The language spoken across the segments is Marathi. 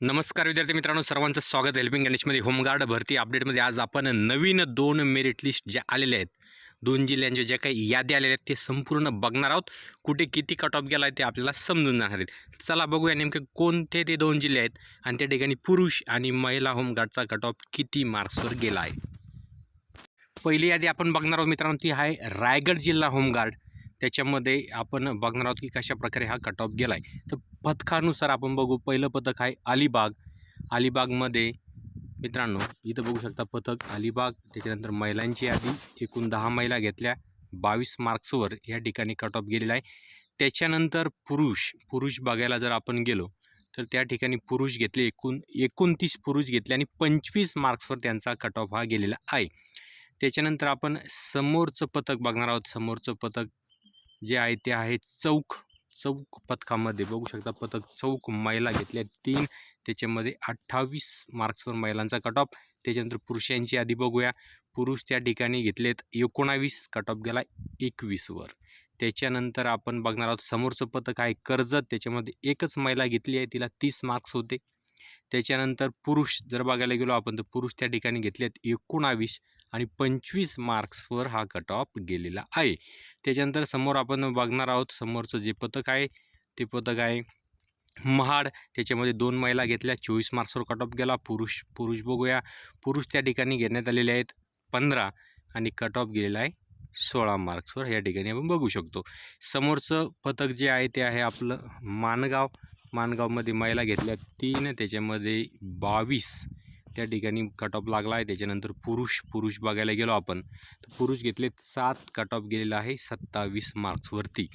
नमस्कार विद्यार्थी मित्रांनो सर्वांचं स्वागत. हेल्पिंग गणेशमध्ये होमगार्ड भरती अपडेटमध्ये आज आपण नवीन दोन मेरिट लिस्ट ज्या आलेल्या आहेत दोन जिल्ह्यांच्या ज्या काही याद्या आलेल्या आहेत ते संपूर्ण बघणार आहोत. कुठे किती कट ऑफ गेला आहे ते आपल्याला समजून जाणार आहेत. चला बघूया नेमके कोणते ते दोन जिल्हे आहेत आणि त्या ठिकाणी पुरुष आणि महिला होमगार्डचा कट ऑफ किती मार्क्सवर गेला आहे पहिली यादी आपण बघणार आहोत मित्रांनो ती आहे रायगड जिल्हा होमगार्ड. त्याच्यामध्ये आपण बघणार आहोत की कशा प्रकारे हा कट ऑफ गेला आहे तर पथकानुसार आपण बघू पहिलं पथक आहे अलिबाग. अलिबागमध्ये मित्रांनो इथं बघू शकता पथक अलिबाग त्याच्यानंतर महिलांची यादी एकूण दहा महिला घेतल्या. बावीस मार्क्सवर या ठिकाणी कट ऑफ गेलेला आहे. त्याच्यानंतर पुरुष पुरुष बघायला जर आपण गेलो तर त्या ठिकाणी पुरुष घेतले एकूण एकोणतीस पुरुष घेतले आणि पंचवीस मार्क्सवर त्यांचा कट ऑफ हा गेलेला आहे. त्याच्यानंतर आपण समोरचं पथक बघणार आहोत. समोरचं पथक जे आहे ते आहे चौक. चौक पथकामध्ये बघू शकता पथक चौक महिला घेतल्या तीन. त्याच्यामध्ये अठ्ठावीस मार्क्सवर महिलांचा कट ऑफ त्याच्यानंतर पुरुषांची यादी बघूया. पुरुष त्या ठिकाणी घेतलेत एकोणावीस. कट ऑफ गेला एकवीसवर. त्याच्यानंतर आपण बघणार आहोत समोरचं पथक आहे कर्जत. त्याच्यामध्ये एकच महिला घेतली आहे. तिला तीस मार्क्स होते. त्याच्यानंतर पुरुष जर बघायला गेलो आपण तर पुरुष त्या ठिकाणी घेतलेत एकोणावीस. आणि पंचवीस मार्क्सवर हा कट ऑफ गेलेला आहे. त्याच्यानंतर समोर आपण बघणार आहोत समोरचं जे पथक आहे ते पथक आहे महाड. त्याच्यामध्ये दोन महिला घेतल्या चोवीस मार्क्सवर कट ऑफ गेला. पुरुष पुरुष बघूया. पुरुष त्या ठिकाणी घेण्यात आलेले आहेत पंधरा आणि कट ऑफ गेलेला आहे सोळा मार्क्सवर. या ठिकाणी आपण बघू शकतो. समोरचं पथक जे आहे ते आहे आपलं माणगाव माणगावमध्ये महिला घेतल्या तीन त्याच्यामध्ये बावीस. त्या ठिकाणी कट ऑफ लागला आहे. त्याच्यानंतर पुरुष पुरुष बघायला गेलो आपण. तर पुरुष घेतले सात कट ऑफ गेलेला आहे सत्तावीस मार्क्सवरती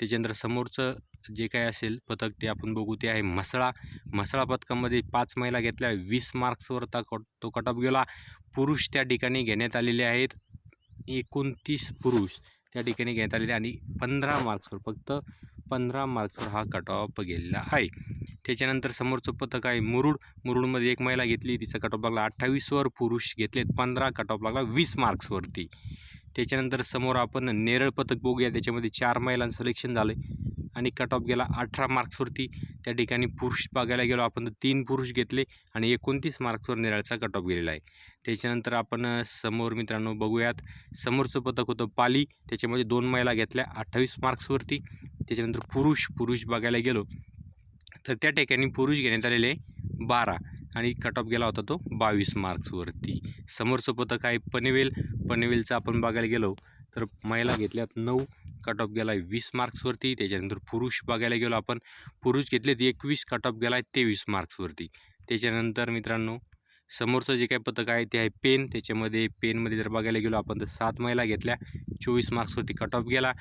त्याच्यानंतर समोरचं जे काय असेल पथक ते आपण बघू ते आहे म्हसळा. म्हसळा पथकामध्ये पाच महिला घेतल्या वीस मार्क्सवर ता कट तो कट ऑफ गेला. पुरुष त्या ठिकाणी घेण्यात आलेले आहेत. एकोणतीस पुरुष त्या ठिकाणी घेण्यात आलेले आणि पंधरा मार्क्सवर फक्त पंधरा मार्क्सवर हा कट ऑफ गेलेला आहे. त्याच्यानंतर समोरचं पथक आहे मुरुड. मुरुडमध्ये एक महिला घेतली. तिचा कट ऑफ लागला अठ्ठावीसवर. पुरुष घेतलेत. पंधरा कट ऑफ लागला वीस मार्क्सवरती. त्याच्यानंतर समोर आपण नेरळ पथक बघूया. त्याच्यामध्ये चार महिलांचं सिलेक्शन झालं आणि कट ऑफ गेला अठरा मार्क्सवरती. त्या ठिकाणी पुरुष बघायला गेलो आपण तर तीन पुरुष घेतले आणि एकोणतीस मार्क्सवर नेरळचा कट ऑफ गेलेला आहे. त्याच्यानंतर आपण समोर मित्रांनो बघूयात. समोरचं पथक होतं पाली. त्याच्यामध्ये दोन महिला घेतल्या अठ्ठावीस मार्क्सवरती. त्याच्यानंतर पुरुष पुरुष बघायला गेलो तर त्या ठिकाणी पुरुष घेण्यात आलेले बारा आणि कट ऑफ गेला होता तो बावीस मार्क्सवरती. समोरचं पथक आहे पनवेल. पनवेलचं आपण बघायला गेलो तर महिला घेतल्यात नऊ कट ऑफ गेला आहे वीस मार्क्सवरती. त्याच्यानंतर पुरुष बघायला गेलो आपण. पुरुष घेतलेत एकवीस कट ऑफ गेला आहे तेवीस मार्क्सवरती. त्याच्यानंतर मित्रांनो समोरचं जे काही पथक आहे ते आहे पेन. त्याच्यामध्ये पेनमध्ये जर बघायला गेलो आपण तर सात महिला घेतल्या. चोवीस मार्क्सवरती कट ऑफ गेला.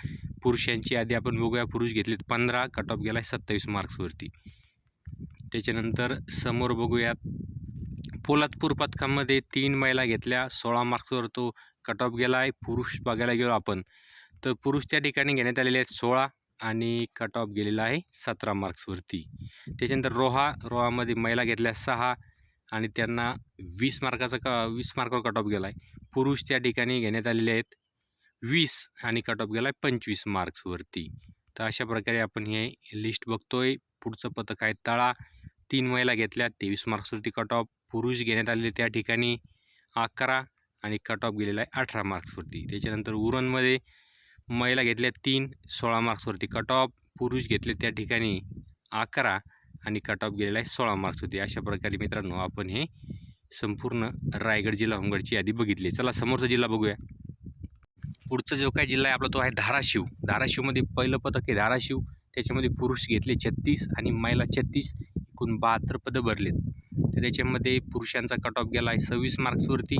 पुरुषांची यादी आपण बघूया पुरुष घेतलेत पंधरा कट ऑफ गेला आहे सत्तावीस मार्क्सवरती त्याच्यानंतर समोर बघूयात पोलादपूर पथकामध्ये तीन महिला घेतल्या सोळा मार्क्सवर तो कट ऑफ गेला आहे. पुरुष बघायला गेलो आपण तर पुरुष त्या ठिकाणी घेण्यात आलेले आहेत सोळा आणि कट ऑफ गेलेला आहे सतरा मार्क्सवरती त्याच्यानंतर रोहा रोहामध्ये महिला घेतल्या सहा आणि त्यांना वीस मार्काचा क वीस मार्कावर कट ऑफ गेला आहे पुरुष त्या ठिकाणी घेण्यात आलेले आहेत. वीस आणि कट ऑफ गेला आहे पंचवीस मार्क्सवरती तर अशा प्रकारे आपण हे लिस्ट बघतोय. पुढचं पथक आहे तळा. तीन महिला घेतल्या तेवीस मार्क्सवरती कट ऑफ पुरुष घेण्यात आलेले त्या ठिकाणी अकरा आणि कट ऑफ गेलेला आहे अठरा मार्क्सवरती त्याच्यानंतर उरणमध्ये महिला घेतल्या तीन सोळा मार्क्सवरती कट ऑफ पुरुष घेतले त्या ठिकाणी अकरा आणि कट ऑफ गेलेला आहे सोळा मार्क्सवरती अशा प्रकारे मित्रांनो आपण हे संपूर्ण रायगड जिल्हा होमगडची यादी बघितली. चला समोरचा जिल्हा बघूया. पुढचा जो काय जिल्हा आहे आपला तो आहे धाराशिव. धाराशिवमध्ये पहिलं पथक आहे धाराशिव. त्याच्यामध्ये पुरुष घेतले छत्तीस आणि महिला छत्तीस एकूण बहात्तर पदं भरलेत. तर त्याच्यामध्ये पुरुषांचा कट ऑफ गेला आहे सव्वीस मार्क्सवरती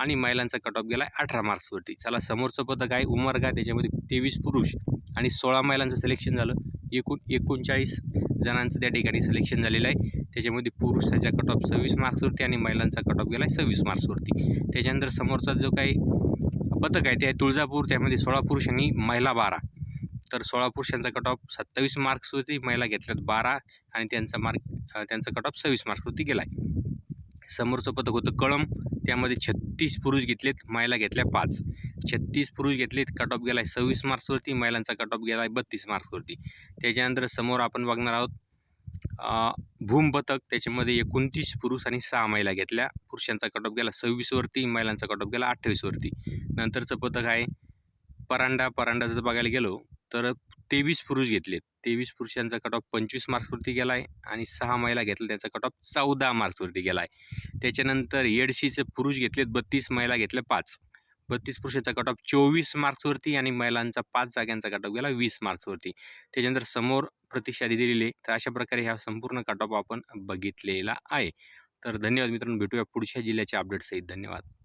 आणि महिलांचा कट ऑफ गेला आहे अठरा मार्क्सवरती चला समोरचं पथक आहे उमरगा. त्याच्यामध्ये तेवीस पुरुष आणि सोळा महिलांचं सिलेक्शन झालं. एकूण एकोणचाळीस जणांचं त्या ठिकाणी सिलेक्शन झालेलं आहे. त्याच्यामध्ये पुरुषाचा कट ऑफ सव्वीस मार्क्सवरती आणि महिलांचा कट ऑफ गेला आहे सव्वीस मार्क्सवरती त्याच्यानंतर समोरचा जो काही पथक आहे ते आहे तुळजापूर. त्यामध्ये सोळा पुरुष आणि महिला बारा. तर सोळा पुरुषांचा कट ऑफ सत्तावीस मार्क्सवरती महिला घेतल्यात बारा आणि त्यांचा मार्क त्यांचा कट ऑफ सव्वीस मार्क्सवरती गेला आहे समोरचं पथक होतं कळम त्यामध्ये छत्तीस पुरुष घेतलेत महिला घेतल्या पाच. छत्तीस पुरुष घेतलेत. कट ऑफ गेला आहे सव्वीस मार्क्सवरती महिलांचा कट ऑफ गेला आहे बत्तीस मार्क्सवरती त्याच्यानंतर समोर आपण बघणार आहोत भूम पथक. त्याच्यामध्ये एकोणतीस पुरुष आणि सहा महिला घेतल्या. पुरुषांचा कट ऑफ गेला सव्वीसवरती महिलांचा कट ऑफ गेला अठ्ठावीसवरती नंतरचं पथक आहे परांडा. परांडा जर बघायला गेलो तर तेवीस पुरुष घेतलेत. तेवीस पुरुषांचा कट ऑफ पंचवीस मार्क्सवरती गेला आहे आणि सहा महिला घेतल्या. त्याचा कट ऑफ चौदा मार्क्सवरती गेला आहे त्याच्यानंतर येडशीचे पुरुष घेतलेत बत्तीस महिला घेतल्या पाच. बत्तीस पुरुषांचा कट ऑफ चोवीस मार्क्सवरती आणि महिलांचा पाच जाग्यांचा कट ऑफ गेला वीस मार्क्सवरती त्याच्यानंतर समोर प्रतिशादी दिलेली आहे. तर अशा प्रकारे ह्या संपूर्ण कट ऑफ आपण बघितलेला आहे. तर धन्यवाद मित्रांनो. भेटूया पुढच्या जिल्ह्याच्या अपडेटसहित धन्यवाद.